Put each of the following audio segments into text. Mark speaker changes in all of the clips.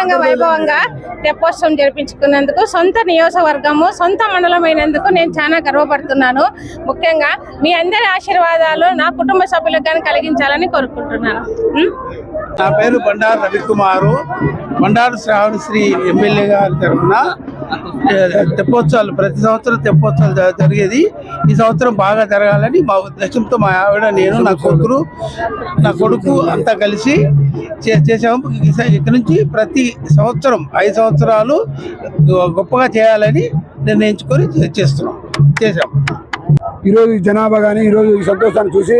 Speaker 1: అంగరంగ వైభవంగా తెప్పోత్సవం జరిపించుకున్నందుకు సొంత నియోజకవర్గము సొంత మండలమైనందుకు నేను చాలా గర్వపడుతున్నాను. ముఖ్యంగా మీ అందరి ఆశీర్వాదాలు నా కుటుంబ సభ్యులకు కానీ కలిగించాలని కోరుకుంటున్నాను?
Speaker 2: నా పేరు బండారు రవికుమారు. బండారు శ్రావణశ్రీ ఎమ్మెల్యే గారి తరఫున తెప్పోత్సవాలు ప్రతి సంవత్సరం తెప్పోత్సవాలు జరిగేది. ఈ సంవత్సరం బాగా జరగాలని మా ఉద్దేశంతో మా ఆవిడ నేను నా కొడుకులు నా కొడుకు అంతా కలిసి చే- చేసాము ఈ- నుంచి ప్రతి సంవత్సరం ఐదు సంవత్సరాలు గొప్పగా చేయాలని నిర్ణయించుకొని చేస్తున్నాం. చేసాం
Speaker 3: ఈరోజు జనాభా కానీ ఈరోజు ఈ సంతోషాన్ని చూసి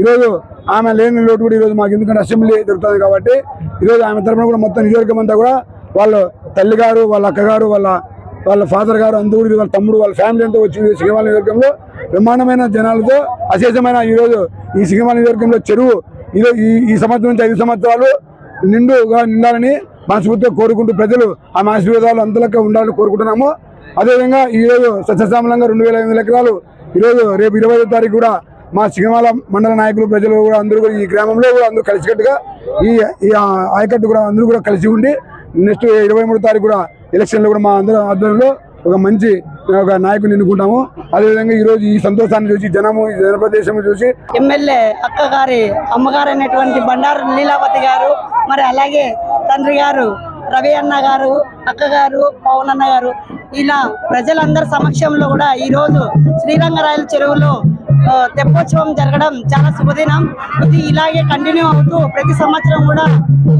Speaker 3: ఈరోజు ఆమె లేని లోటు కూడా ఈరోజు మాకు ఎందుకంటే అసెంబ్లీ దొరుకుతుంది కాబట్టి ఈరోజు ఆమె తరపున కూడా మొత్తం నియోజకవర్గం అంతా కూడా వాళ్ళ తల్లిగారు వాళ్ళ అక్కగారు వాళ్ళ వాళ్ళ ఫాదర్ గారు అందరూ వాళ్ళ తమ్ముడు వాళ్ళ ఫ్యామిలీ అంతా వచ్చి ఈ సింగమాల నియోజకవర్గంలో బ్రహ్మాండమైన జనాలతో అశేషమైన ఈరోజు ఈ సింగమాల నియోజకవర్గంలో చెరువు ఈరోజు ఈ ఈ సంవత్సరం నుంచి ఐదు సంవత్సరాలు నిండుగా నిండాలని మనస్ఫూర్తిగా కోరుకుంటూ ప్రజలు ఆ ఆశీర్వాదాలు అంతలక్క ఉండాలని కోరుకుంటున్నాము. అదేవిధంగా ఈరోజు సత్యసామలంగా రెండు వేల ఐదు వందల ఎకరాలు ఈరోజు రేపు ఇరవై ఐదో తారీఖు కూడా మా సింగమాల మండల నాయకులు ప్రజలు కూడా అందరూ కూడా ఈ గ్రామంలో కూడా అందరూ కలిసికట్టుగా ఈ ఈ ఆయకట్టు కూడా అందరూ కూడా కలిసి ఉండి నెక్స్ట్ ఇరవై మూడో తారీఖు కూడా ఎలక్షన్లో కూడా మా అందరూ ఆధ్వర్యంలో ఒక మంచి ఒక నాయకుని ఎన్నుకుంటాము. అదేవిధంగా ఈరోజు ఈ సంతోషాన్ని చూసి జనము ఈ జనప్రదేశం చూసి
Speaker 4: ఎమ్మెల్యే అక్క గారి అమ్మగారు అనేటువంటి బండారు లీలావతి గారు మరి అలాగే తండ్రి గారు రవి అన్న గారు అక్క గారు పవన్ అన్న గారు ఇలా ప్రజలందరి సమక్షంలో కూడా ఈ రోజు శ్రీరంగరాయల చెరువులో తెప్పోత్సవం జరగడం చాలా శుభదినం. ఇది ఇలాగే కంటిన్యూ అవుతూ ప్రతి సంవత్సరం కూడా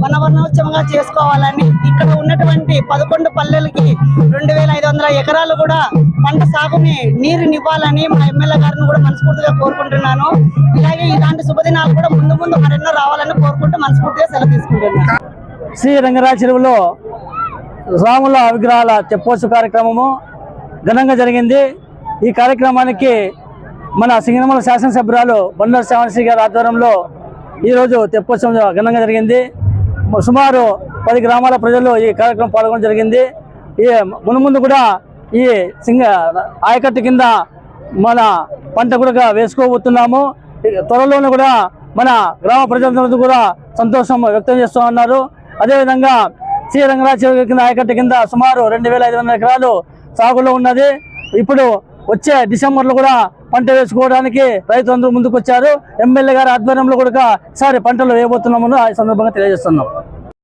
Speaker 4: వనవర్ణోత్సవంగా చేసుకోవాలని ఇక్కడ ఉన్నటువంటి పదకొండు పల్లెలకి రెండు వేల ఐదు వందల ఎకరాలు కూడా పంట సాగుని నీరు నివ్వాలని మా ఎమ్మెల్యే గారిని కూడా మనస్ఫూర్తిగా కోరుకుంటున్నాను. ఇలాగే ఇలాంటి శుభదినాలు కూడా ముందు ముందు మరెన్నో రావాలని కోరుకుంటూ మనస్ఫూర్తిగా సెలవు తీసుకుంటున్నాను.
Speaker 5: శ్రీ రంగరాజ చెరువులో రాముల విగ్రహాల తెప్పోత్సవ కార్యక్రమము ఘనంగా జరిగింది. ఈ కార్యక్రమానికి మన సింగనమల శాసనసభ్యురాలు బండారు శ్రావణశ్రీ గారి ఆధ్వర్యంలో ఈరోజు తెప్పోత్సవం ఘనంగా జరిగింది. సుమారు పది గ్రామాల ప్రజలు ఈ కార్యక్రమం పాల్గొనడం జరిగింది. ఈ మునుముందు కూడా ఈ సింగ ఆయకట్టు కింద మన పంట కూడా వేసుకోబోతున్నాము. త్వరలోనూ త్వరలోనే కూడా మన గ్రామ ప్రజలందరూ కూడా సంతోషం వ్యక్తం చేస్తూ ఉన్నారు. అదేవిధంగా శ్రీ రంగరాజ కింద ఆయకట్టు కింద సుమారు రెండు వేల ఐదు వందల ఎకరాలు సాగులో ఉన్నది. ఇప్పుడు వచ్చే డిసెంబర్లో కూడా పంట వేసుకోవడానికి రైతులందరూ ముందుకు వచ్చారు ఎమ్మెల్యే గారి ఆధ్వర్యంలో కూడా సారి పంటలు వేయబోతున్నామని ఆ సందర్భంగా తెలియజేస్తున్నాం.